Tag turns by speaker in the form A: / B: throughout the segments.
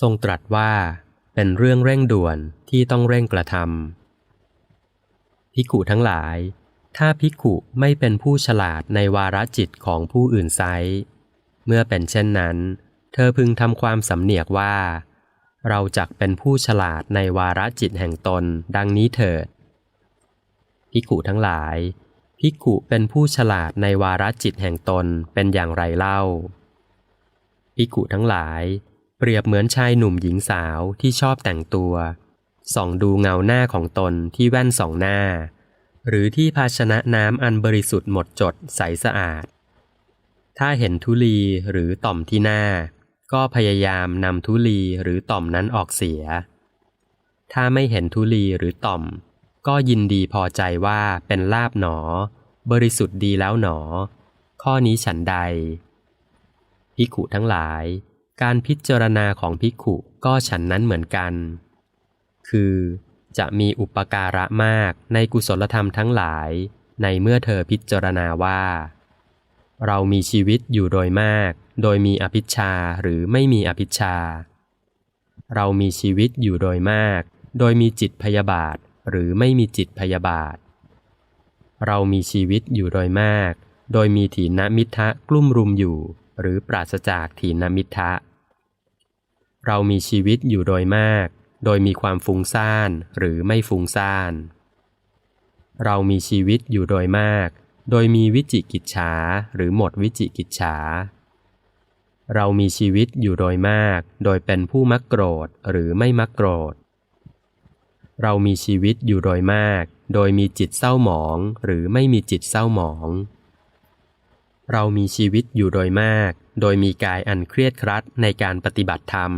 A: ทรงตรัสว่าเป็นเรื่องเร่งด่วนที่ต้องเร่งกระทำภิกขุทั้งหลาย ถ้าภิกขุไม่เป็นผู้ฉลาดในวาระจิตของผู้อื่นไซเมื่อเป็นเช่นนั้น เธอพึงทำความสำเนียกว่า เราจักเป็นผู้ฉลาดในวาระจิตแห่งตนดังนี้เถิดภิกขุทั้งหลาย ภิกขุเป็นผู้ฉลาดในวาระจิตแห่งตนเป็นอย่างไรเล่าภิกขุทั้งหลาย เปรียบเหมือนชายหนุ่มหญิงสาวที่ชอบแต่งตัว ส่องดูเงาหน้าของตนที่แว่นสองหน้า หรือที่ภาชนะน้ำอันบริสุทธิ์หมดจดใสสะอาด ถ้าเห็นทุลีหรือต่อมที่หน้า ก็พยายามนำทุลีหรือต่อมนั้นออกเสีย ถ้าไม่เห็นทุลีหรือต่อม ก็ยินดีพอใจว่าเป็นลาบหนอ บริสุทธิ์ดีแล้วหนอ ข้อนี้ฉันใดภิกขุทั้งหลาย การพิจารณาของภิกขุก็ฉันนั้นเหมือนกัน คือจะมีอุปการะมากในกุศลธรรมทั้งหลายในเมื่อเธอพิจารณาว่า เรามีชีวิตอยู่โดยมาก โดยมีอภิชาหรือไม่มีอภิชา เรามีชีวิตอยู่โดยมาก โดยมีจิตพยาบาทหรือไม่มีจิตพยาบาท เรามีชีวิตอยู่โดยมาก โดยมีถีนมิทะกลุ่มรุมอยู่ หรือปราศจากถีนมิทะ เรามีชีวิตอยู่โดยมาก โดยมีความฟุ้งซ่านหรือไม่ฟุ้งซ่าน เรามีชีวิตอยู่โดยมาก โดยมีวิจิกิจฉาหรือหมดวิจิกิจฉา เรามีชีวิตอยู่โดยมาก โดยเป็นผู้มักโกรธหรือไม่มักโกรธ เรามีชีวิตอยู่โดยมาก โดยมีจิตเศร้าหมองหรือไม่มีจิตเศร้าหมอง เรามีชีวิตอยู่โดยมาก โดยมีกายอันเครียดครัดในการปฏิบัติธรรม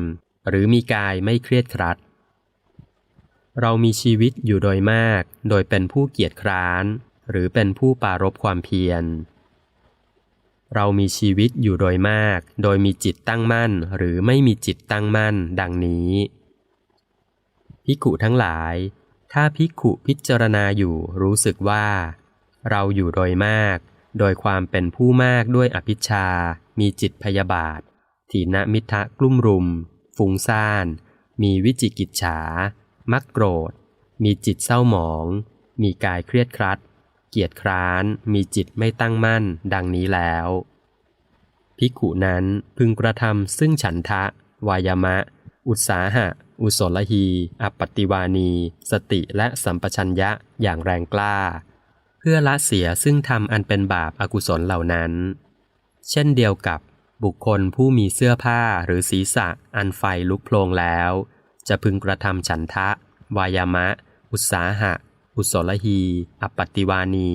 A: หรือมีกายไม่เครียดครัด เรามีชีวิตอยู่โดยมาก โดยเป็นผู้เกียจคร้าน หรือเป็นผู้ปารบความเพียร เรามีชีวิตอยู่โดยมาก โดยมีจิตตั้งมั่น หรือไม่มีจิตตั้งมั่น ดังนี้ภิกขุทั้งหลาย ถ้าภิกขุพิจารณาอยู่รู้สึกว่า เราอยู่โดยมาก โดยความเป็นผู้มากด้วยอภิชา มีจิตพยาบาท ถีนมิทะกลุ่มรุม ฟุ้งซ่าน มีวิจิกิจฉา มักโกรธ มีจิตเศร้าหมอง มีกายเครียดครัด เกียจคร้าน มีจิตไม่ตั้งมั่น ดังนี้แล้วภิกุนั้นพึงกระทำซึ่งฉันทะ วายมะ อุตสาหะ อุศลหีอปติวานี สติและสัมปชัญญะอย่างแรงกล้า พื่อละเสียซึ่งทำอันเป็นบาปอากุศลเหล่านั้น เช่นเดียวกับบุคคลผู้มีเสื้อผ้าหรือศีรษะอันไฟลุกโพลงแล้ว จะพึงกระทำฉันทะ วายามะ อุตสาหะ อุศลหีอัปติวานี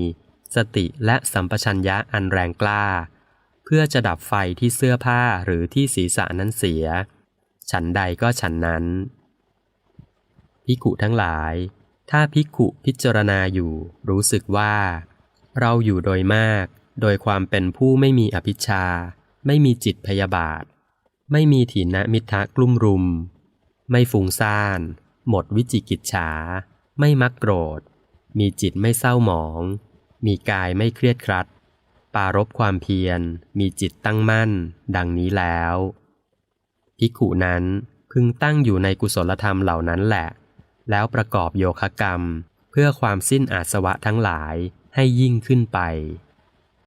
A: สติและสัมปชัญญะอันแรงกล้า เพื่อจะดับไฟที่เสื้อผ้าหรือที่ศีรษะนั้นเสีย ฉันใดก็ฉันนั้นพิกุทั้งหลาย ถ้าพิกุพิจารณาอยู่รู้สึกว่า เราอยู่โดยมาก โดยความเป็นผู้ไม่มีอภิชา ไม่มีจิตพยาบาท ไม่มีถีนมิทะกลุ่มรุม ไม่ฟุ้งซ่าน หมดวิจิกิจฉา ไม่มักโกรธ มีจิตไม่เศร้าหมอง มีกายไม่เครียดครัด ปารบความเพียร มีจิตตั้งมั่น ดังนี้แล้วภิกขุนั้นพึงตั้งอยู่ในกุศลธรรมเหล่านั้นแหละ แล้วประกอบโยคะกรรม เพื่อความสิ้นอาสวะทั้งหลายให้ยิ่งขึ้นไป